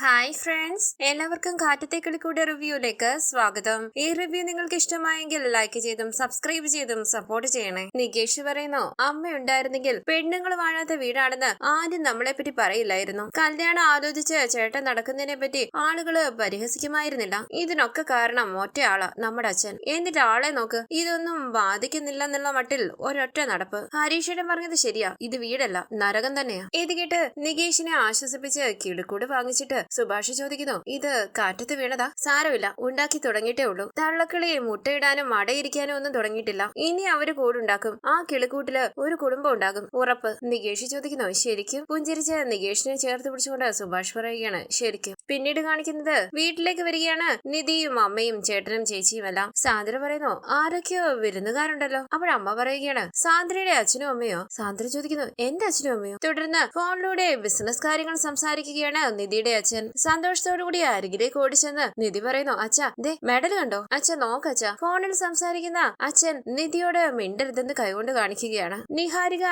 Hi friends എല്ലാവർക്കും കാറ്റത്തെ കളിക്കൂടെ റിവ്യൂയിലേക്ക് സ്വാഗതം. ഈ റിവ്യൂ നിങ്ങൾക്ക് ഇഷ്ടമായെങ്കിൽ ലൈക്ക് ചെയ്തും സബ്സ്ക്രൈബ് ചെയ്തും സപ്പോർട്ട് ചെയ്യണേ. നികേഷ് പറയുന്നു അമ്മ ഉണ്ടായിരുന്നെങ്കിൽ പെണ്ണുങ്ങൾ വാഴാത്ത വീടാണെന്ന് ആദ്യം നമ്മളെ പറ്റി പറയില്ലായിരുന്നു. കല്യാണം ആലോചിച്ച് ചേട്ടൻ നടക്കുന്നതിനെ പറ്റി ആളുകൾ പരിഹസിക്കുമായിരുന്നില്ല. ഇതിനൊക്കെ കാരണം ഒറ്റയാളാ നമ്മുടെ അച്ഛൻ. എന്നിട്ട് ആളെ നോക്ക് ഇതൊന്നും ബാധിക്കുന്നില്ല എന്നുള്ള മട്ടിൽ ഒരൊറ്റ നടപ്പ്. ഹരീഷേട്ടൻ പറഞ്ഞത് ശരിയാ ഇത് വീടല്ല നരകം തന്നെയാ. ഇത് കേട്ട് നികേഷിനെ ആശ്വസിപ്പിച്ച് കിളിക്കൂട് വാങ്ങിച്ചിട്ട് സുഭാഷ് ചോദിക്കുന്നു ഇത് കാറ്റത്ത് വീണതാ? സാരമില്ല. ഉണ്ടാക്കി തുടങ്ങിയിട്ടേ ഉള്ളൂ. തള്ളക്കിളി മുട്ടയിടാനും മടയിരിക്കാനും ഒന്നും തുടങ്ങിയിട്ടില്ല. ഇനി അവർ കൂടുണ്ടാക്കും. ആ കിളിക്കൂട്ടിൽ ഒരു കുടുംബം ഉണ്ടാകും. ഉറപ്പ്. നികേഷ് ചോദിക്കുന്നു ശരിക്കും? പുഞ്ചിരിച്ച് നികേഷിനെ ചേർത്ത് പിടിച്ചുകൊണ്ട് സുഭാഷ് പറയുകയാണ്. ശരിക്കും. പിന്നീട് കാണിക്കുന്നത് വീട്ടിലേക്ക് വരികയാണ്. നിധിയും അമ്മയും ചേട്ടനും ചേച്ചിയും എല്ലാം. സാന്ദ്ര പറയുന്നു ആരൊക്കെയോ വിരുന്നുകാരുണ്ടല്ലോ. അപ്പോഴമ്മ പറയുകയാണ് സാന്ദ്രയുടെ അച്ഛനും അമ്മയോ? സാന്ദ്ര ചോദിക്കുന്നു എന്റെ അച്ഛനും അമ്മയോ? തുടർന്ന് ഫോണിലൂടെ ബിസിനസ് കാര്യങ്ങൾ സംസാരിക്കുകയാണ് നിധിയുടെ അച്ഛൻ. സന്തോഷത്തോടു കൂടി അരികിലേക്ക് ഓടിച്ചെന്ന് നിധി പറയുന്നു അച്ഛ ദേ മെഡൽ കണ്ടോ? അച്ഛ നോക്കച്ച ഫോണിൽ സംസാരിക്കുന്ന അച്ഛൻ നിധിയോട് മിണ്ടരുതെന്ന് കൈകൊണ്ട് കാണിക്കുകയാണ്. നിഹാരിക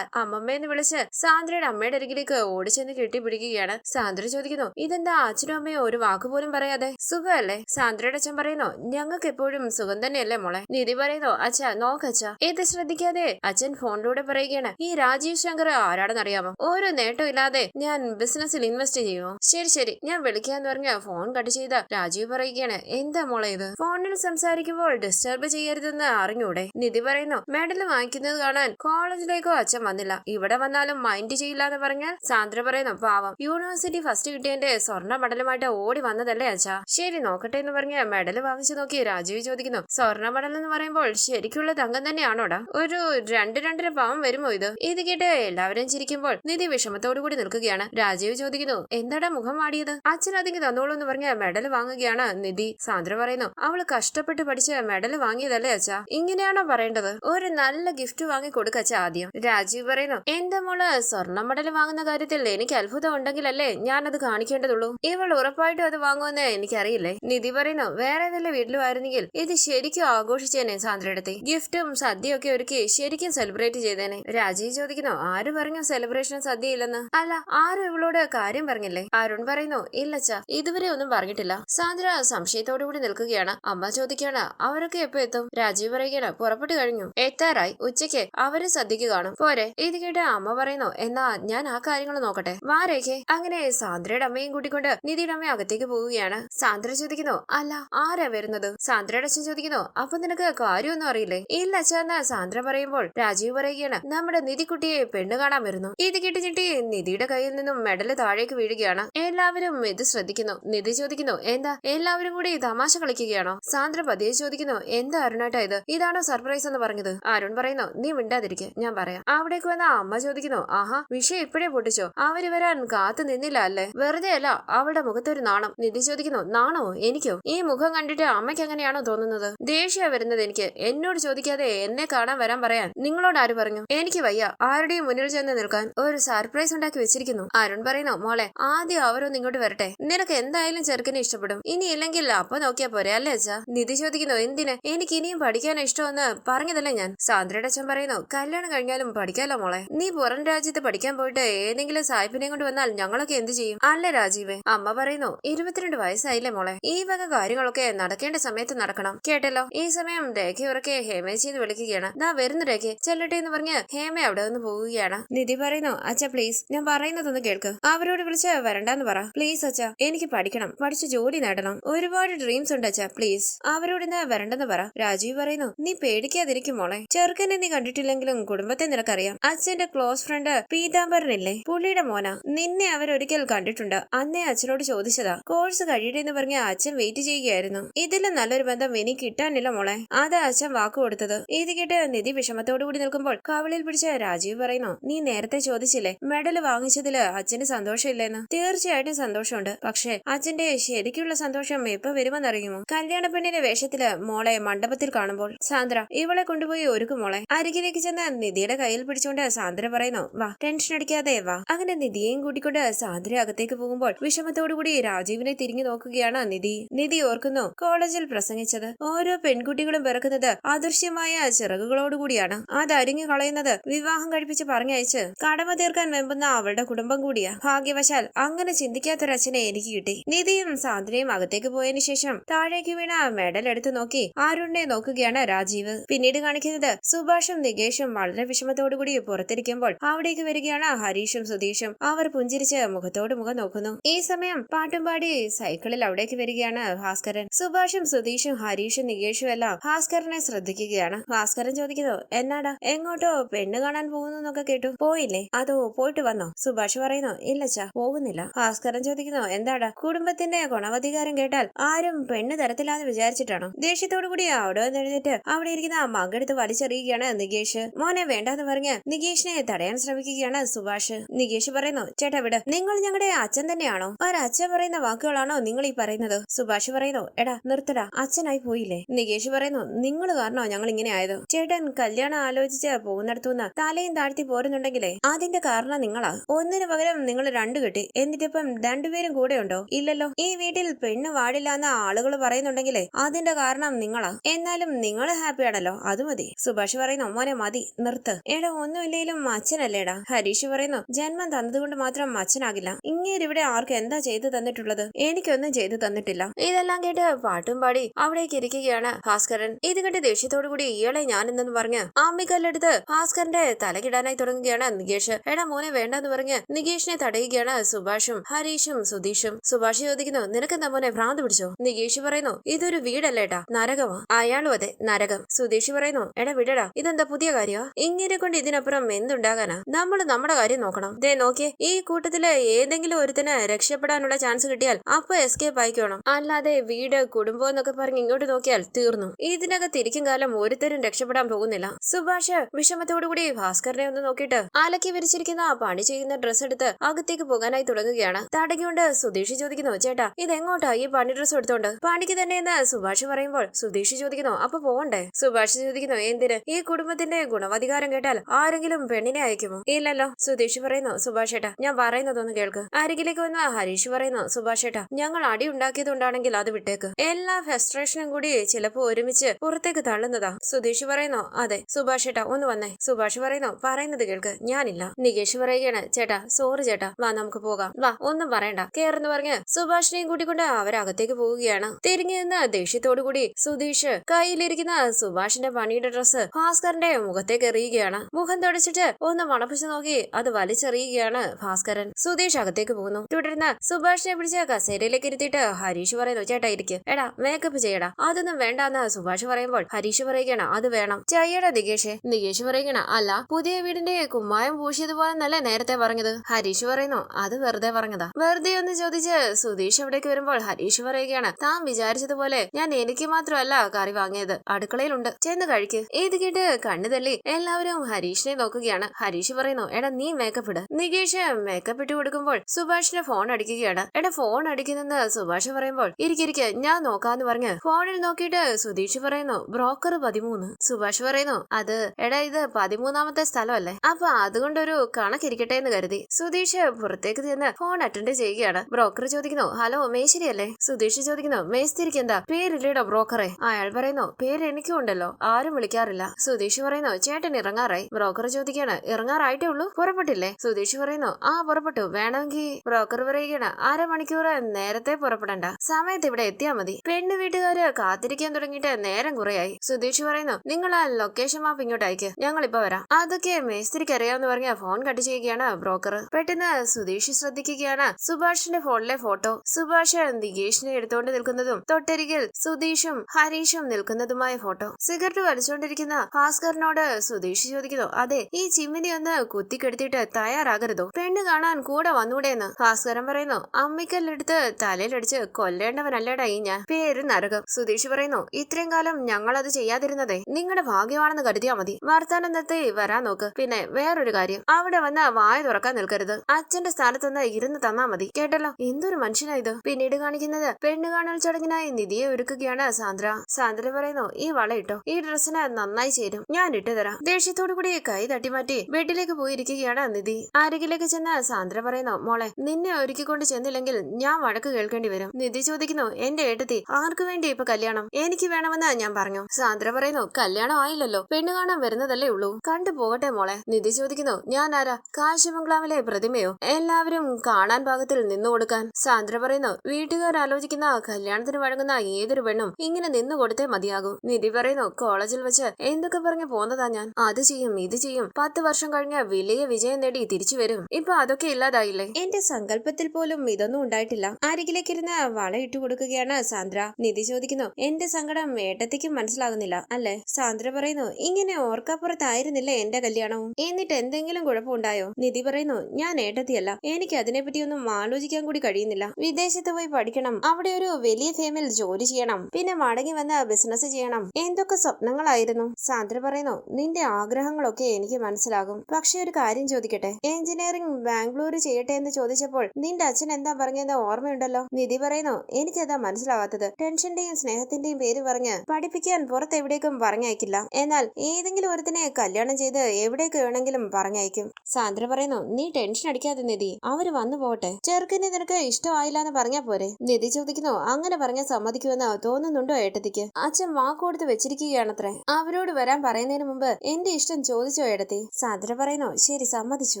അമ്മമ്മയെന്ന് വിളിച്ച് സാന്ദ്രയുടെ അമ്മയുടെ അരികിലേക്ക് ഓടിച്ചെന്ന് കെട്ടിപ്പിടിക്കുകയാണ് സാന്ദ്ര ചോദിക്കുന്നു ഇതെന്താ അച്ഛനും അമ്മയും ഒരു വാക്ക് പോലും പറയാതെ? സുഖമല്ലേ? സാന്ദ്രയുടെ അച്ഛൻ പറയുന്നു ഞങ്ങൾക്ക് എപ്പോഴും സുഖം തന്നെയല്ലേ മോളെ? നിധി പറയുന്നു അച്ഛ നോക്കച്ച ഇത് ശ്രദ്ധിക്കാതെ അച്ഛൻ ഫോണിലൂടെ പറയുകയാണ് ഈ രാജീവ് ശങ്കർ ആരാണെന്നറിയാമോ? ഒരു നേട്ടമില്ലാതെ ഞാൻ ബിസിനസ്സിൽ ഇൻവെസ്റ്റ് ചെയ്യുമോ? ശരി ശരി ഞാൻ വിളിക്കാന്ന് പറഞ്ഞ ഫോൺ കട്ട് ചെയ്ത രാജീവ് പറയുകയാണ് എന്താ മോളെ ഇത്? ഫോണിൽ സംസാരിക്കുമ്പോൾ ഡിസ്റ്റർബ് ചെയ്യരുതെന്ന് അറിഞ്ഞൂടെ? നിധി പറയുന്നു മെഡൽ വാങ്ങിക്കുന്നത് കാണാൻ കോളേജിലേക്കോ അച്ഛൻ വന്നില്ല. ഇവിടെ വന്നാലും മൈൻഡ് ചെയ്യില്ല എന്ന് പറഞ്ഞാൽ സാന്ദ്ര പറയുന്നു പാവം. യൂണിവേഴ്സിറ്റി ഫസ്റ്റ് കിട്ടിയതിന്റെ സ്വർണ മെഡലുമായിട്ട് ഓടി വന്നതല്ലേ അച്ഛാ? ശരി നോക്കട്ടെ എന്ന് പറഞ്ഞ് മെഡൽ വാങ്ങിച്ചു നോക്കി രാജീവ് ചോദിക്കുന്നു സ്വർണ മെഡൽ എന്ന് പറയുമ്പോൾ ശരിക്കുള്ള തങ്കം തന്നെയാണോടാ? ഒരു രണ്ട് രണ്ടര പാവം വരുമോ ഇത്? ഇത് കേട്ട് എല്ലാവരും ചിരിക്കുമ്പോൾ നിധി വിഷമത്തോടു കൂടി നിൽക്കുകയാണ്. രാജീവ് ചോദിക്കുന്നു എന്താടാ മുഖം വാടിയത്? അച്ഛൻ അതിങ്ങ് തന്നോളൂ എന്ന് പറഞ്ഞ മെഡൽ വാങ്ങുകയാണ് നിധി. സാന്ദ്ര പറയുന്നു അവൾ കഷ്ടപ്പെട്ട് പഠിച്ച മെഡൽ വാങ്ങിയതല്ലേ അച്ഛാ? ഇങ്ങനെയാണോ പറയേണ്ടത്? ഒരു നല്ല ഗിഫ്റ്റ് വാങ്ങി കൊടുക്കച്ച ആദ്യം. രാജീവ് പറയുന്നു എന്റെ മോൾ സ്വർണ മെഡൽ വാങ്ങുന്ന കാര്യത്തിൽ എനിക്ക് അത്ഭുതം ഉണ്ടെങ്കിലല്ലേ ഞാൻ അത് കാണിക്കേണ്ടതുള്ളൂ? ഇവൾ ഉറപ്പായിട്ടും അത് വാങ്ങുമെന്ന് എനിക്കറിയില്ലേ? നിധി പറയുന്നു വേറെ ഏതെല്ലാം വീട്ടിലുമായിരുന്നെങ്കിൽ ഇത് ശരിക്കും ആഘോഷിച്ചേനെ സാന്ദ്രയുടെ ഗിഫ്റ്റും സദ്യയൊക്കെ ഒരുക്കി ശരിക്കും സെലിബ്രേറ്റ് ചെയ്തേനെ. രാജീവ് ചോദിക്കുന്നു ആര് പറഞ്ഞു സെലിബ്രേഷൻ സദ്യ ഇല്ലെന്ന്? അല്ല ആരും ഇവളോട് കാര്യം പറഞ്ഞില്ലേ? അരുൺ പറയുന്നു ഇല്ലച്ച. ഇതുവരെ ഒന്നും പറഞ്ഞിട്ടില്ല. സാന്ദ്ര സംശയത്തോടു കൂടി നിൽക്കുകയാണ്. അമ്മ ചോദിക്കാണ് അവരൊക്കെ എപ്പോ എത്തും? രാജീവ് പറയുകയാണ് പുറപ്പെട്ടു കഴിഞ്ഞു. എത്താറായി. ഉച്ചയ്ക്ക് അവരെ സദ്യക്ക് കാണും. പോരെ. ഇത് കേട്ട് അമ്മ പറയുന്നു എന്നാ ഞാൻ ആ കാര്യങ്ങൾ നോക്കട്ടെ. വാരേക്ക് അങ്ങനെ സാന്ദ്രയുടെ അമ്മയും കൂട്ടിക്കൊണ്ട് നിധിയുടെ അമ്മ അകത്തേക്ക് പോവുകയാണ്. സാന്ദ്ര ചോദിക്കുന്നു അല്ല ആരാ വരുന്നത്? സാന്ദ്രയുടെ അച്ഛൻ ചോദിക്കുന്നു അപ്പൊ നിനക്ക് കാര്യമൊന്നും അറിയില്ലേ? ഇല്ല അച്ഛ എന്നാ സാന്ദ്ര പറയുമ്പോൾ രാജീവ് പറയുകയാണ് നമ്മുടെ നിധിക്കുട്ടിയെ പെണ്ണ് കാണാൻ വരുന്നു. ഇത് കേട്ട് ചിട്ടി നിധിയുടെ കയ്യിൽ നിന്നും മെഡൽ താഴേക്ക് വീഴുകയാണ്. എല്ലാവരും ഇത് ശ്രദ്ധിക്കുന്നു. നിധി ചോദിക്കുന്നു എന്താ? എല്ലാവരും കൂടി തമാശ കളിക്കുകയാണോ? സാന്ദ്ര പതിയെ ചോദിക്കുന്നു എന്താ അരുണാട്ടാ ഇത്? ഇതാണോ സർപ്രൈസ് എന്ന് പറഞ്ഞത്? അരുൺ പറയുന്നു നീ മിണ്ടാതിരിക്കെ ഞാൻ പറയാം. അവിടേക്ക് വന്ന അമ്മ ചോദിക്കുന്നു ആഹാ വിഷയം ഇപ്പോഴേ പൊട്ടിച്ചോ? അവർ വരാൻ കാത്തു നിന്നില്ല അല്ലേ? വെറുതെ അല്ല അവളുടെ മുഖത്തൊരു നാണം. നിധി ചോദിക്കുന്നു നാണോ? എനിക്കോ? ഈ മുഖം കണ്ടിട്ട് അമ്മയ്ക്ക് അങ്ങനെയാണോ തോന്നുന്നത്? ദേഷ്യ വരുന്നത് എനിക്ക്. എന്നോട് ചോദിക്കാതെ എന്നെ കാണാൻ വരാൻ പറയാൻ നിങ്ങളോട് ആര് പറഞ്ഞു? എനിക്ക് വയ്യ. ആരുടെയും മുന്നിൽ ചെന്ന് നിൽക്കാൻ ഒരു സർപ്രൈസ് ഉണ്ടാക്കി വെച്ചിരിക്കുന്നു. അരുൺ പറയുന്നു മോളെ ആദ്യം അവരൊന്ന് ഇങ്ങോട്ട് വരട്ടെ. നിനക്ക് എന്തായാലും ചെറുക്കനെ ഇഷ്ടപ്പെടും. ഇനി ഇല്ലെങ്കിൽ അപ്പൊ നോക്കിയാ പോരെ അല്ലേ അച്ഛാ? നിധി ചോദിക്കുന്നു എന്തിന്? എനിക്ക് ഇനിയും പഠിക്കാൻ ഇഷ്ടമെന്ന് പറഞ്ഞതല്ലേ ഞാൻ. സാന്ദ്രയുടെ അച്ഛൻ പറയുന്നു കല്യാണം കഴിഞ്ഞാലും പഠിക്കാലോ മോളെ. നീ പുറം രാജ്യത്ത് പഠിക്കാൻ പോയിട്ട് ഏതെങ്കിലും സായിപ്പിനെ കൊണ്ട് വന്നാൽ ഞങ്ങളൊക്കെ എന്ത് ചെയ്യും? അല്ലെ രാജീവേ അമ്മ പറയുന്നു ഇരുപത്തിരണ്ട് വയസ്സായില്ലേ മോളെ. ഈ വക കാര്യങ്ങളൊക്കെ നടക്കേണ്ട സമയത്ത് നടക്കണം. കേട്ടല്ലോ? ഈ സമയം രേഖ ഉറക്കെ ഹേമേച്ചി എന്ന് വിളിക്കുകയാണ്. ദാ വരുന്നു രേഖ. ചെല്ലട്ടെ എന്ന് പറഞ്ഞ് ഹേമ അവിടെ നിന്ന് പോവുകയാണ്. നിധി പറയുന്നു അച്ഛ പ്ലീസ് ഞാൻ പറയുന്നതൊന്ന് കേൾക്ക്. അവരോട് വിളിച്ച് വരണ്ടെന്ന് പറ. പ്ലീസ് അച്ഛ എനിക്ക് പഠിക്കണം. പഠിച്ച് ജോലി നേടണം. ഒരുപാട് ഡ്രീംസ് ഉണ്ട് അച്ഛ പ്ലീസ് അവരോട് ഞാൻ വരണ്ടെന്ന് പറ. രാജീവ് പറയുന്നു നീ പേടിക്കാതിരിക്കും മോളെ. ചെറുക്കനെ നീ കണ്ടിട്ടില്ലെങ്കിലും കുടുംബത്തെ നിനക്കറിയാം. അച്ഛന്റെ ക്ലോസ് ഫ്രണ്ട് പീതാംബരനില്ലേ? പുള്ളിയുടെ മോന. നിന്നെ അവരൊരിക്കൽ കണ്ടിട്ടുണ്ട്. അന്നേ അച്ഛനോട് ചോദിച്ചതാ. കോഴ്സ് കഴിയട്ടെ എന്ന് പറഞ്ഞ അച്ഛൻ വെയിറ്റ് ചെയ്യുകയായിരുന്നു. ഇതിലും നല്ലൊരു ബന്ധം ഇനി കിട്ടാനില്ല മോളെ. അതാ അച്ഛൻ വാക്കു കൊടുത്തത്. ഇത് കേട്ട് നിധി വിഷമത്തോടു കൂടി നിൽക്കുമ്പോൾ കവളിൽ പിടിച്ച രാജീവ് പറയുന്നു നീ നേരത്തെ ചോദിച്ചില്ലേ? മെഡൽ വാങ്ങിച്ചതിൽ അച്ഛന് സന്തോഷമില്ലെന്ന്. തീർച്ചയായിട്ടും സന്തോഷമുണ്ട്. പക്ഷേ അച്ഛന്റെ ശരിക്കുള്ള സന്തോഷം എപ്പോ വരുമെന്നറിയുമോ? കല്യാണ പെണ്ണിന്റെ വേഷത്തിൽ മോളെ മണ്ഡപത്തിൽ കാണുമ്പോൾ സാന്ദ്ര ഇവളെ കൊണ്ടുപോയി ഒരുക്കും മോളെ. അരികിലേക്ക് ചെന്ന് നിധിയുടെ കയ്യിൽ പിടിച്ചുകൊണ്ട് സാന്ദ്ര പറയുന്നു വാ ടെൻഷൻ അടിക്കാതെ വാ. അങ്ങനെ നിധിയെയും കൂട്ടിക്കൊണ്ട് സാന്ദ്ര അകത്തേക്ക് പോകുമ്പോൾ വിഷമത്തോടുകൂടി രാജീവിനെ തിരിഞ്ഞു നോക്കുകയാണ് നിധി. നിധി ഓർക്കുന്നു കോളേജിൽ പ്രസംഗിച്ചത് ഓരോ പെൺകുട്ടികളും പിറക്കുന്നത് അദൃശ്യമായ ചിറകുകളോടുകൂടിയാണ് അത് അരിഞ്ഞു കളയുന്നത് വിവാഹം കഴിപ്പിച്ച് പറഞ്ഞയച്ച് കടമ തീർക്കാൻ വെമ്പുന്ന അവളുടെ കുടുംബം കൂടിയാ. ഭാഗ്യവശാൽ അങ്ങനെ ചിന്തിക്കാതെ പഠിക്കാത്തൊരച്ഛനെ എനിക്ക് കിട്ടി. നിധിയും സാന്ദ്രയും അകത്തേക്ക് പോയതിനു ശേഷം താഴേക്ക് വീണ മെഡൽ എടുത്തു നോക്കി ആരുണ്ടെ നോക്കുകയാണ് രാജീവ്. പിന്നീട് കാണിക്കുന്നത് സുഭാഷും നികേഷും വളരെ വിഷമത്തോടുകൂടി പുറത്തിരിക്കുമ്പോൾ അവിടേക്ക് വരികയാണ് ഹരീഷും സുധീഷും. അവർ പുഞ്ചിരിച്ച് മുഖത്തോട് മുഖം നോക്കുന്നു. ഈ സമയം പാട്ടും പാടി സൈക്കിളിൽ അവിടേക്ക് വരികയാണ് ഭാസ്കരൻ. സുഭാഷും സുധീഷും ഹരീഷും നികേഷും എല്ലാം ഭാസ്കരനെ ശ്രദ്ധിക്കുകയാണ്. ഭാസ്കരൻ ചോദിക്കുന്നു എന്നാടാ എങ്ങോട്ടോ പെണ്ണ് കാണാൻ പോകുന്നു എന്നൊക്കെ കേട്ടു. പോയില്ലേ? അതോ പോയിട്ട് വന്നോ? സുഭാഷ് പറയുന്നു ഇല്ലച്ചാ പോകുന്നില്ല. ഭാസ്കരൻ ചോദിക്കുന്നു. എന്താടാ? കുടുംബത്തിന്റെ ഗുണവധികാരം കേട്ടാൽ ആരും പെണ്ണ് തരത്തില്ലാന്ന് വിചാരിച്ചിട്ടാണോ? ദേഷ്യത്തോടു കൂടി അവിടെ എഴുന്നേറ്റ് അവിടെ ഇരിക്കുന്ന ആ മകെടുത്ത് വലിച്ചെറിയുകയാണ് നികേഷ്. മോനെ വേണ്ടെന്ന് പറഞ്ഞ് നികേഷിനെ തടയാൻ ശ്രമിക്കുകയാണ് സുഭാഷ്. നികേഷ് പറയുന്നു ചേട്ടാ വിട്. നിങ്ങൾ ഞങ്ങളുടെ അച്ഛൻ തന്നെയാണോ? ഒരച്ഛൻ പറയുന്ന വാക്കുകളാണോ നിങ്ങൾ ഈ പറയുന്നത്? സുഭാഷ് പറയുന്നു എടാ നിർത്തടാ. അച്ഛനായി പോയില്ലേ? നികേഷ് പറയുന്നു നിങ്ങൾ കാരണോ ഞങ്ങൾ ഇങ്ങനെ ആയത്? ചേട്ടൻ കല്യാണം ആലോചിച്ച് പോകുന്നിടത്തുനിന്ന് തലയും താഴ്ത്തി പോരുന്നുണ്ടെങ്കിലേ? അതിന്റെ കാരണം നിങ്ങളാ. ഒന്നിനു പകരം നിങ്ങൾ രണ്ടു കെട്ടി. എന്നിട്ടിപ്പം രണ്ടുപേരും കൂടെ ഉണ്ടോ ഇല്ലല്ലോ. ഈ വീട്ടിൽ പെണ്ണ് പാടില്ല എന്ന ആളുകൾ പറയുന്നുണ്ടെങ്കിലേ അതിന്റെ കാരണം നിങ്ങളാ. എന്നാലും നിങ്ങൾ ഹാപ്പി ആണല്ലോ. അത് മതി. സുഭാഷ് പറയുന്നു മോനെ മതി. നിർത്ത്. എടാ ഒന്നുമില്ലെങ്കിലും അച്ഛനല്ലേടാ? ഹരീഷ് പറയുന്നു ജന്മം തന്നതുകൊണ്ട് മാത്രം അച്ഛനാകില്ല. ഇങ്ങേരിവിടെ ആർക്ക് എന്താ ചെയ്തു തന്നിട്ടുള്ളത്? എനിക്കൊന്നും ചെയ്തു തന്നിട്ടില്ല. ഇതെല്ലാം കേട്ട് പാട്ടും പാടി അവിടേക്ക് ഇരിക്കുകയാണ് ഭാസ്കരൻ. ഇത് കണ്ട് ദേഷ്യത്തോടു കൂടി ഇയാളെ ഞാൻ എന്തെന്ന് പറഞ്ഞ് ആമ്മിക്കല്ലെടുത്ത് ഭാസ്കരന്റെ തലകിടാനായി തുടങ്ങുകയാണ് നികേഷ്. എടാ മോനെ വേണ്ടെന്ന് പറഞ്ഞ് നികേഷിനെ തടയുകയാണ് സുഭാഷും ഹരീഷും. സുധീഷും സുഭാഷ് ചോദിക്കുന്നു നിനക്കെന്താ മോനെ ഭ്രാന്ത് പിടിച്ചോ? നികേഷ് പറയുന്നു ഇതൊരു വീടല്ലേട്ടാ നരകമാ. അയാളും അതെ നരകം. സുധീഷ് പറയുന്നു എടാ വിടടാ ഇതെന്താ പുതിയ കാര്യമാ ഇങ്ങനെ കൊണ്ട് ഇതിനപ്പുറം എന്തുണ്ടാകാനാ? നമ്മൾ നമ്മുടെ കാര്യം നോക്കണം. ദേ നോക്കിയേ ഈ കൂട്ടത്തിൽ ഏതെങ്കിലും ഒരുത്തിന് രക്ഷപ്പെടാനുള്ള ചാൻസ് കിട്ടിയാൽ അപ്പൊ എസ്കേപ്പ് ആയിക്കോണം. അല്ലാതെ വീട് കുടുംബം എന്നൊക്കെ പറഞ്ഞ് ഇങ്ങോട്ട് നോക്കിയാൽ തീർന്നു. ഇതിനകത്ത് ഇരിക്കും കാലം ഒരുത്തരും രക്ഷപ്പെടാൻ പോകുന്നില്ല. സുഭാഷ് വിഷമത്തോടുകൂടി ഭാസ്കരനെ ഒന്ന് നോക്കിയിട്ട് അലക്കി വിരിച്ചിരിക്കുന്ന ആ പണി ചെയ്യുന്ന ഡ്രസ്സ് എടുത്ത് അകത്തേക്ക് പോകാനായി തുടങ്ങുകയാണ്. തടകിക്കൊണ്ട് സുധീഷ് ചോദിക്കുന്നു ചേട്ടാ ഇതെങ്ങോട്ടാ ഈ പാണ്ടി ഡ്രസ് എടുത്തോണ്ട്? പാണ്ടിക്ക് തന്നെ എന്ന് സുഭാഷ് പറയുമ്പോൾ സുധീഷ് ചോദിക്കുന്നു അപ്പൊ പോകണ്ടേ സുഭാഷ് ചോദിക്കുന്നു എന്തിന്? ഈ കുടുംബത്തിന്റെ ഗുണവധികാരം കേട്ടാൽ ആരെങ്കിലും പെണ്ണിനെ അയക്കുമോ? ഇല്ലല്ലോ സുധീഷ് പറയുന്നു സുഭാഷ് ഏട്ടാ ഞാൻ പറയുന്നതൊന്ന് കേൾക്ക്. അരികിലേക്ക് വന്ന? ഹരീഷ് പറയുന്നു സുഭാഷ് ഏട്ടാ ഞങ്ങൾ അടി ഉണ്ടാക്കിയതുകൊണ്ടാണെങ്കിൽ അത് വിട്ടേക്ക്. എല്ലാ ഫ്രസ്ട്രേഷനും കൂടി ചിലപ്പോ ഒരുമിച്ച് പുറത്തേക്ക് തള്ളുന്നതാ സുധീഷ് പറയുന്നു. അതെ സുഭാഷ് ഏട്ടാ ഒന്ന് വന്നേ. സുഭാഷ് പറയുന്നു പറയുന്നത് കേൾക്ക് ഞാനില്ല. നികേഷ് പറയുകയാണ് ചേട്ടാ സോറി ചേട്ടാ വാ നമുക്ക് പോകാം. വാ ഒന്നും പറയണ്ട. കേറെന്ന് പറഞ്ഞ് സുഭാഷിനെയും കൂട്ടിക്കൊണ്ട് അവരകത്തേക്ക് പോവുകയാണ്. തിരിഞ്ഞു നിന്ന് ദേഷ്യത്തോടു കൂടി സുധീഷ് കയ്യിലിരിക്കുന്ന സുഭാഷിന്റെ പണിയുടെ ഡ്രസ്സ് ഭാസ്കരന്റെ മുഖത്തേക്ക് എറിയുകയാണ്. മുഖം തുടച്ചിട്ട് ഒന്ന് മണപ്പിച്ചു നോക്കി അത് വലിച്ചെറിയുകയാണ് ഭാസ്കരൻ. സുധീഷ് അകത്തേക്ക് പോകുന്നു. തുടർന്ന് സുഭാഷിനെ പിടിച്ച് കസേരയിലേക്ക് ഇരുത്തിയിട്ട് ഹരീഷ് പറയുന്നു ചേട്ടാ ഇരിക്കും. എടാ മേക്കപ്പ് ചെയ്യടാ. അതൊന്നും വേണ്ടാന്ന് സുഭാഷ് പറയുമ്പോൾ ഹരീഷ് പറയുകയാണ് അത് വേണം. ചെയ്യടാ നികേഷ്. നികേഷ് പറയുകയാണ് അല്ല പുതിയ വീടിന്റെ കുമ്മായം പൂശിയതുപോലെ നല്ല നേരത്തെ പറഞ്ഞത്? ഹരീഷ് പറയുന്നു അത് വെറുതെ പറഞ്ഞതാ. വെറുതെ ഒന്ന് ചോദിച്ച് സുധീഷ് അവിടേക്ക് വരുമ്പോൾ ഹരീഷ് പറയുകയാണ് താൻ വിചാരിച്ചതുപോലെ ഞാൻ എനിക്ക് മാത്രമല്ല കറി വാങ്ങിയത്. അടുക്കളയിലുണ്ട്. ചെന്ന് കഴിക്ക്. ഇത് കേട്ട് കണ്ണു തള്ളി എല്ലാവരും ഹരീഷിനെ നോക്കുകയാണ്. ഹരീഷ് പറയുന്നു എടാ നീ മേക്കപ്പ് ഇട്. നികേഷ് മേക്കപ്പ് ഇട്ട് കൊടുക്കുമ്പോൾ സുഭാഷിന്റെ ഫോൺ അടിക്കുകയാണ്. എടാ ഫോൺ അടിക്കുന്നെന്ന് സുഭാഷ് പറയുമ്പോൾ ഇരിക്കിരിക്ക ഞാൻ നോക്കാന്ന് പറഞ്ഞ് ഫോണിൽ നോക്കിയിട്ട് സുധീഷ് പറയുന്നു ബ്രോക്കർ പതിമൂന്ന്. സുഭാഷ് പറയുന്നു അത് എടാ ഇത് പതിമൂന്നാമത്തെ സ്ഥലമല്ലേ? അപ്പൊ അതുകൊണ്ടൊരു കണക്കിരിക്കട്ടെ എന്ന് കരുതി. സുധീഷ് പുറത്തേക്ക് ചെന്ന് ഫോൺ അറ്റൻഡ് ചെയ്യുകയാണ്. ബ്രോക്കർ ചോദിക്കുന്നു ഹലോ മേശരിയല്ലേ? സുധീഷ് ചോദിക്കുന്നു മേസ്തിരിക്കെന്താ പേരില്ലേടോ ബ്രോക്കറെ? അയാൾ പറയുന്നു പേര് എനിക്കും ഉണ്ടല്ലോ ആരും വിളിക്കാറില്ല. സുധീഷ് പറയുന്നു ചേട്ടൻ ഇറങ്ങാറായി. ബ്രോക്കർ ചോദിക്കുകയാണ് ഇറങ്ങാറായിട്ടേ ഉള്ളൂ പുറപ്പെട്ടില്ലേ? സുധീഷ് പറയുന്നു ആ പുറപ്പെട്ടു വേണമെങ്കിൽ ബ്രോക്കർ പറയുകയാണ് അരമണിക്കൂർ നേരത്തെ പുറപ്പെടണ്ട സമയത്ത് ഇവിടെ എത്തിയാ മതി. പെണ്ണ് വീട്ടുകാര് കാത്തിരിക്കാൻ തുടങ്ങിയിട്ട് നേരം കുറയായി. സുധീഷ് പറയുന്നു നിങ്ങൾ ആ ലൊക്കേഷൻ മാപ്പ് ഇങ്ങോട്ട് അയക്ക് ഞങ്ങളിപ്പോ വരാം. അതൊക്കെ മേസ്തിരിക്ക് അറിയാമെന്ന് പറഞ്ഞ ഫോൺ കട്ട് ചെയ്യുകയാണ് ബ്രോക്കർ. പെട്ടെന്ന് സുധീഷ് ശ്രദ്ധിക്കുകയാണ് സുഭാഷിന്റെ ഫോണിലെ ഫോട്ടോ സുഭാഷ് നികേഷിനെ എടുത്തുകൊണ്ട് നിൽക്കുന്നതും തൊട്ടരികിൽ സുധീഷും ഹരീഷും നിൽക്കുന്നതുമായ ഫോട്ടോ. സിഗരറ്റ് വലിച്ചുകൊണ്ടിരിക്കുന്ന ഭാസ്കറിനോട് സുധീഷ് ചോദിക്കുന്നു അതെ ഈ ചിമ്മിനി ഒന്ന് കുത്തിക്കെടുത്തിട്ട് തയ്യാറാകരുതോ? പെണ്ണ് കാണാൻ കൂടെ വന്നൂടെയെന്ന്. ഭാസ്കരൻ പറയുന്നു അമ്മിക്കല്ലെടുത്ത് തലയിലടിച്ച് കൊല്ലേണ്ടവനല്ലേടാ ഈ ഞാൻ. പേര് നരകം. സുധീഷ് പറയുന്നു ഇത്രയും കാലം ഞങ്ങൾ അത് ചെയ്യാതിരുന്നതേ നിങ്ങളുടെ ഭാഗ്യമാണെന്ന് കരുതിയാ മതി. വർത്താനം നിർത്തി വരാൻ നോക്ക്. പിന്നെ വേറൊരു കാര്യം അവിടെ വന്ന് വായ തുറക്കാൻ നിൽക്കരുത്. അച്ഛന്റെ സ്ഥാനത്തൊന്ന് ഇരുന്ന് തന്നാ മതി. കേട്ടല്ലോ? എന്തൊരു മനുഷ്യനാ ഇത്? പിന്നീട് കാണിക്കുന്നത് പെണ്ണ് കാണൽ ചടങ്ങിനായി നിധിയെ ഒരുക്കുകയാണ് സാന്ദ്ര. സാന്ദ്ര പറയുന്നു ഈ വള ഇട്ടോ. ഈ ഡ്രസ്സിന് നന്നായി ചേരും. ഞാൻ ഇട്ടുതരാം ദേഷ്യത്തോടു കൂടി കൈ തട്ടിമാറ്റി ബെഡിലേക്ക് പോയിരിക്കുകയാണ് നിധി. അരികിലേക്ക് ചെന്ന് സാന്ദ്ര പറയുന്നു മോളെ നിന്നെ ഒരുക്കിക്കൊണ്ട് ചെന്നില്ലെങ്കിൽ ഞാൻ വഴക്ക് കേൾക്കേണ്ടി വരും. നിധി ചോദിക്കുന്നു എന്റെ ഏട്ടത്തി ആർക്കു വേണ്ടി ഇപ്പൊ കല്യാണം? എനിക്ക് വേണമെന്ന് ഞാൻ പറഞ്ഞു. സാന്ദ്ര പറയുന്നു കല്യാണം ആയില്ലല്ലോ. പെണ്ണ് കാണാൻ വരുന്നതല്ലേ ഉള്ളൂ. കണ്ടു പോകട്ടെ മോളെ. നിധി ചോദിക്കുന്നു ഞാൻ ആരാ? കാശിമംഗ്ലാവിലെ പ്രതിമയോ? എല്ലാവരും കാണാൻ ഭാഗത്തിൽ നിന്നു കൊടുക്കാൻ. സാന്ദ്ര പറയുന്നു വീട്ടുകാർ ആലോചിക്കുന്ന കല്യാണത്തിന് വഴങ്ങുന്ന ഏതൊരു പെണ്ണും ഇങ്ങനെ നിന്നു കൊടുത്തേ മതിയാകൂ. നിധി പറയുന്നു കോളേജിൽ വെച്ച് എന്തൊക്കെ പറഞ്ഞു പോന്നതാ ഞാൻ. അത് ചെയ്യും ഇത് ചെയ്യും. പത്ത് വർഷം കഴിഞ്ഞ വലിയ വിജയം നേടി തിരിച്ചു വരും. ഇപ്പൊ അതൊക്കെ ഇല്ലാതായില്ലേ? എന്റെ സങ്കല്പത്തിൽ പോലും ഇതൊന്നും ഉണ്ടായിട്ടില്ല. അരികിലേക്കിരുന്ന് വളയിട്ട് കൊടുക്കുകയാണ് സാന്ദ്ര. നിധി ചോദിക്കുന്നു എന്റെ സങ്കടം വേട്ടത്തേക്കും മനസ്സിലാകുന്നില്ല അല്ലെ? സാന്ദ്ര പറയുന്നു ഇങ്ങനെ ഓർക്കാപ്പുറത്തായിരുന്നില്ല എന്റെ കല്യാണവും? എന്നിട്ട് എന്തെങ്കിലും കുഴപ്പമുണ്ടായോ? നിധി പറയുന്നു ഞാൻ ഏട്ടത്തിയല്ല. എനിക്ക് അതിനെപ്പറ്റിയൊന്നും ആലോചിക്കാൻ കൂടി കഴിയുന്നില്ല. വിദേശത്ത് പോയി പഠിക്കണം. അവിടെ ഒരു വലിയ ഫേമിൽ ജോലി ചെയ്യണം. പിന്നെ മടങ്ങി വന്ന് ബിസിനസ് ചെയ്യണം. എന്തൊക്കെ സ്വപ്നങ്ങളായിരുന്നു? സാന്ദ്ര പറയുന്നു നിന്റെ ആഗ്രഹങ്ങളൊക്കെ എനിക്ക് മനസ്സിലാകും. പക്ഷെ ഒരു കാര്യം ചോദിക്കട്ടെ? എഞ്ചിനീയറിംഗ് ബാംഗ്ലൂർ ചെയ്യട്ടെ എന്ന് ചോദിച്ചപ്പോൾ നിന്റെ അച്ഛൻ എന്താ പറഞ്ഞത് ഓർമ്മയുണ്ടല്ലോ? നിധി പറയുന്നു എനിക്കതാ മനസ്സിലാവാത്തത്. ടെൻഷന്റെയും സ്നേഹത്തിന്റെയും പേര് പറഞ്ഞ് പഠിപ്പിക്കാൻ പുറത്തെവിടേക്കും പറഞ്ഞയക്കില്ല. എന്നാൽ ഏതെങ്കിലും ഒരുത്തിനെ കല്യാണം ചെയ്ത് എവിടേക്ക് വേണമെങ്കിലും പറഞ്ഞയക്കും. സാന്ദ്ര പറയുന്നു നീ ടെൻഷൻ അടിക്കാതെ നിധി അവർ വന്നു പോട്ടെ ചെറുക്കിനെ നിനക്ക് ഇഷ്ടമായില്ല എന്ന് പറഞ്ഞാ പോരെ? നിധി ചോദിക്കുന്നു. അങ്ങനെ പറഞ്ഞാൽ സമ്മതിക്കുമെന്ന് തോന്നുന്നുണ്ടോ ഏട്ടത്തിക്ക്? അച്ഛൻ വാക്കുകൊടുത്ത് വെച്ചിരിക്കുകയാണത്രേ. അവരോട് വരാൻ പറയുന്നതിന് മുമ്പ് എന്റെ ഇഷ്ടം ചോദിച്ചോ ഏടത്തി? സാന്ദ്ര പറയുന്നു. ശരി സമ്മതിച്ചു.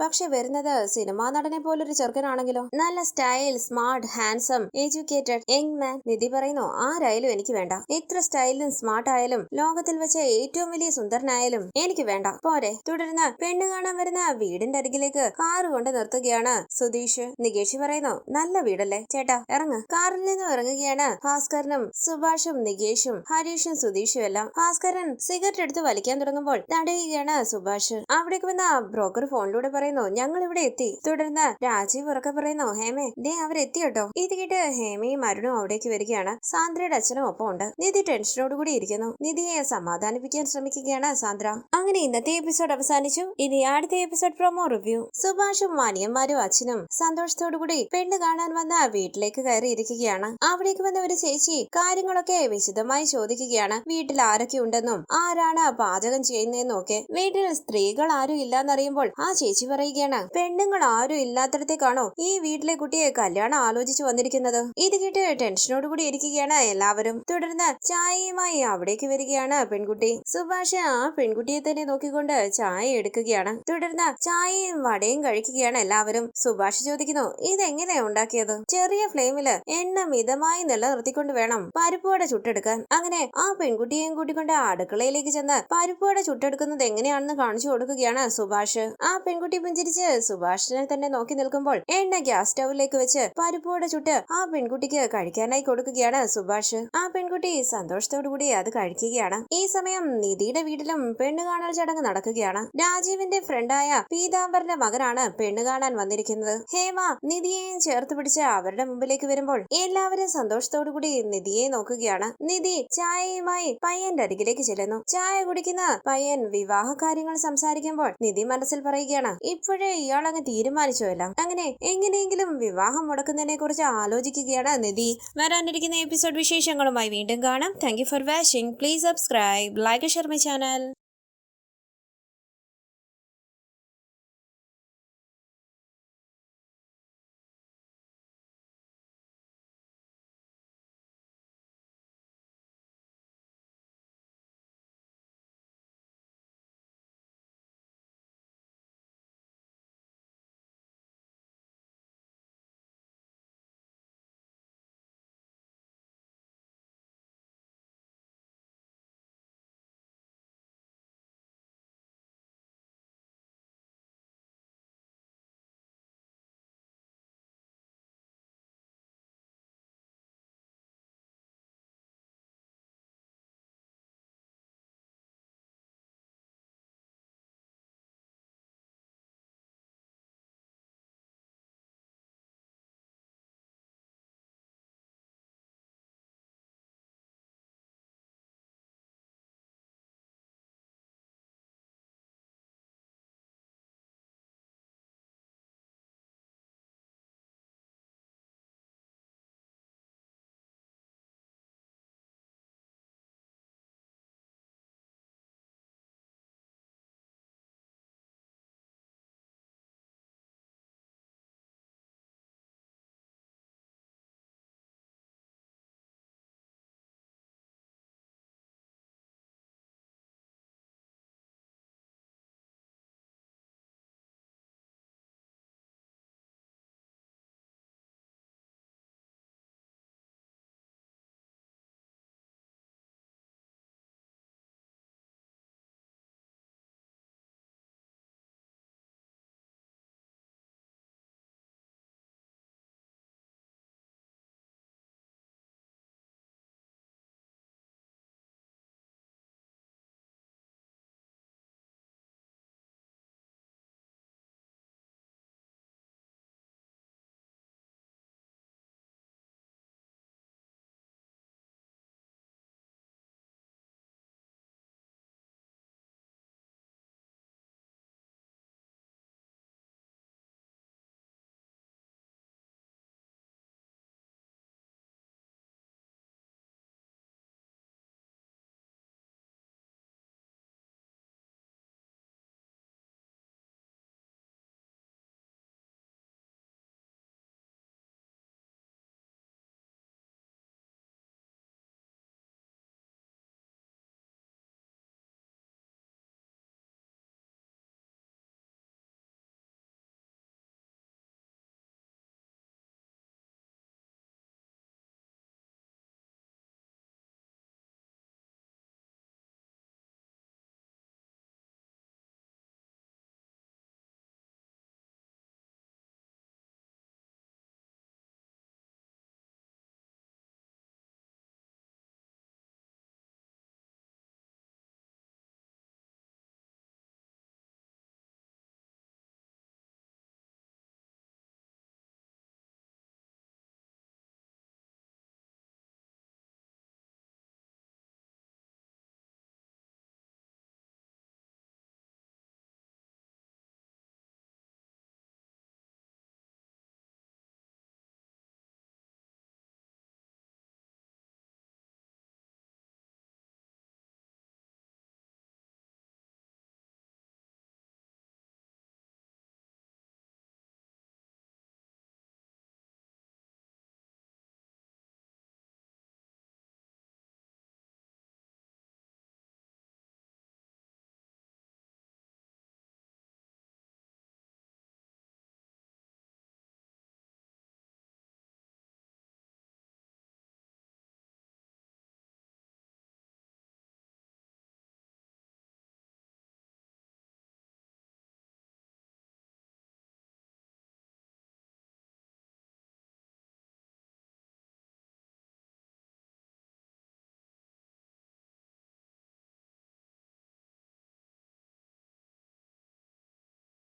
പക്ഷെ വരുന്നത് സിനിമാ നടനെ പോലൊരു ചെറുക്കനാണെങ്കിലോ? നല്ല style smart handsome educated young man Nidhi പറയുന്നു. ആരായാലും എനിക്ക് വേണ്ട. ഇത്ര സ്റ്റൈലും സ്മാർട്ട് ആയാലും ലോകത്തിൽ വെച്ച ഏറ്റവും വലിയ സുന്ദരനായാലും എനിക്ക് വേണ്ട. പോരെ. തുടർന്ന് പെണ്ണ് കാണാൻ വരുന്ന വീടിന്റെ അരികിലേക്ക് കാറ് കൊണ്ട് നിർത്തുകയാണ് സുധീഷ്. നികേഷ് പറയുന്നു നല്ല വീടല്ലേ ചേട്ടാ ഇറങ്ങ്. കാറിൽ നിന്നും ഇറങ്ങുകയാണ് ഭാസ്കരനും സുഭാഷും നികേഷും ഹരീഷും സുധീഷും എല്ലാം. ഭാസ്കരൻ സിഗരറ്റ് എടുത്ത് വലിക്കാൻ തുടങ്ങുമ്പോൾ തടയുകയാണ് സുഭാഷ്. അവിടേക്ക് വന്ന ബ്രോക്കർ ഫോണിലൂടെ പറയുന്നു ഞങ്ങൾ ഇവിടെ എത്തി. തുടർന്ന് രാജീവ് ഉറക്കെ പറയുന്നു ഹേമേ ദേ അവരെത്തി കേട്ടോ. ഇത് കേട്ട് ഹേമയും അരുണും അവിടേക്ക് വരികയാണ്. സാന്ദ്രയുടെ അച്ഛനും ഒപ്പം ഉണ്ട് നിധി ടെൻഷനോട് കൂടി ഇരിക്കുന്നു. നിധിയെ സമാധാനിപ്പിക്കാൻ ശ്രമിക്കുകയാണ് സാന്ദ്ര. അങ്ങനെ ഇന്നത്തെ എപ്പിസോഡ് അവസാനിച്ചു. ഇനി അടുത്ത എപ്പിസോഡ് പ്രൊമോ റിവ്യൂ. സുഭാഷും മാനിയന്മാരും അച്ഛനും സന്തോഷത്തോടു കൂടി പെണ്ണ് കാണാൻ വന്ന വീട്ടിലേക്ക് കയറി ഇരിക്കുകയാണ് അവിടേക്ക് വന്ന ഒരു ചേച്ചി കാര്യങ്ങളൊക്കെ വിശദമായി ചോദിക്കുകയാണ്. വീട്ടിൽ ആരൊക്കെ ഉണ്ടെന്നും ആരാണ് പാചകം ചെയ്യുന്നതെന്നും ഒക്കെ. വീട്ടിൽ സ്ത്രീകൾ ആരും ഇല്ലാന്നറിയുമ്പോൾ ആ ചേച്ചി പറയുകയാണ് പെണ്ണുങ്ങൾ ആരും ഇല്ലാത്തടത്തേക്കാണോ ഈ വീട്ടിലെ കുട്ടിയെ കല്യാണം ആലോചിച്ചു വന്നിരിക്കുന്നത്? ഇത് കേട്ട് ടെൻഷനോട് കൂടി ഇരിക്കുകയാണ് എല്ലാവരും. തുടർന്ന് ചായയുമായി അവിടേക്ക് വരികയാണ് പെൺകുട്ടി. സുഭാഷ് ആ പെൺകുട്ടിയെ തന്നെ നോക്കിക്കൊണ്ട് ചായ എടുക്കുകയാണ്. തുടർന്ന് ചായയും വടയും കഴിക്കുകയാണ് എല്ലാവരും. സുഭാഷ് ചോദിക്കുന്നു ഇതെങ്ങനെയാ ഉണ്ടാക്കിയത്? ചെറിയ ഫ്ലെയിമിൽ എണ്ണ മിതമായി നിലനിർത്തിക്കൊണ്ട് വേണം പരിപ്പുവട ചുട്ടെടുക്കാൻ. അങ്ങനെ ആ പെൺകുട്ടിയെയും കൂട്ടിക്കൊണ്ട് അടുക്കളയിലേക്ക് ചെന്ന് പരിപ്പുവട ചുട്ടെടുക്കുന്നത് എങ്ങനെയാണെന്ന് കാണിച്ചു കൊടുക്കുകയാണ് സുഭാഷ്. ആ പെൺകുട്ടി പുഞ്ചിരിച്ച് സുഭാഷിനെ തന്നെ നോക്കി നിൽക്കുമ്പോൾ എണ്ണ ഗ്യാസ് സ്റ്റൗവിലേക്ക് വെച്ച് പരിപ്പുവട ചുട്ട് ആ പെൺകുട്ടിക്ക് കഴിക്കാനായി കൊടുക്കുകയാണ് സുഭാഷ്. ആ പെൺകുട്ടി സന്തോഷത്തോടു കൂടി അത് കഴിക്കുകയാണ്. ഈ സമയം നിധിയുടെ വീട്ടിലും പെണ്ണ് കാണൽ ചടങ്ങ് നടക്കുകയാണ്. രാജീവിന്റെ ഫ്രണ്ടായ പീതാംബരന്റെ മകനാണ് പെണ്ണ് കാണാൻ വന്നിരിക്കുന്നത്. ഹേമ നിധിയെയും ചേർത്ത് പിടിച്ച് അവരുടെ മുമ്പിലേക്ക് വരുമ്പോൾ എല്ലാവരും സന്തോഷത്തോടു കൂടി നിധിയെ നോക്കുകയാണ്. നിധി ചായയുമായി പയ്യന്റെ അരികിലേക്ക് ചെല്ലുന്നു. ചായ കുടിക്കുന്ന പയ്യൻ വിവാഹ കാര്യങ്ങൾ സംസാരിക്കുമ്പോൾ നിധി മനസ്സിൽ പറയുകയാണ് ഇപ്പോഴേ ഇയാൾ അങ്ങ് തീരുമാനിച്ചോ അങ്ങനെ എങ്ങനെയെങ്കിലും വിവാഹം മുടക്കുന്നതിനെ കുറിച്ച് ആലോചിക്കുകയാണ് നിധി. വരാനിരിക്കുന്ന എപ്പിസോഡ് വിശേഷങ്ങളുമായി വീണ്ടും കാണാം. Thank for watching please subscribe like share channel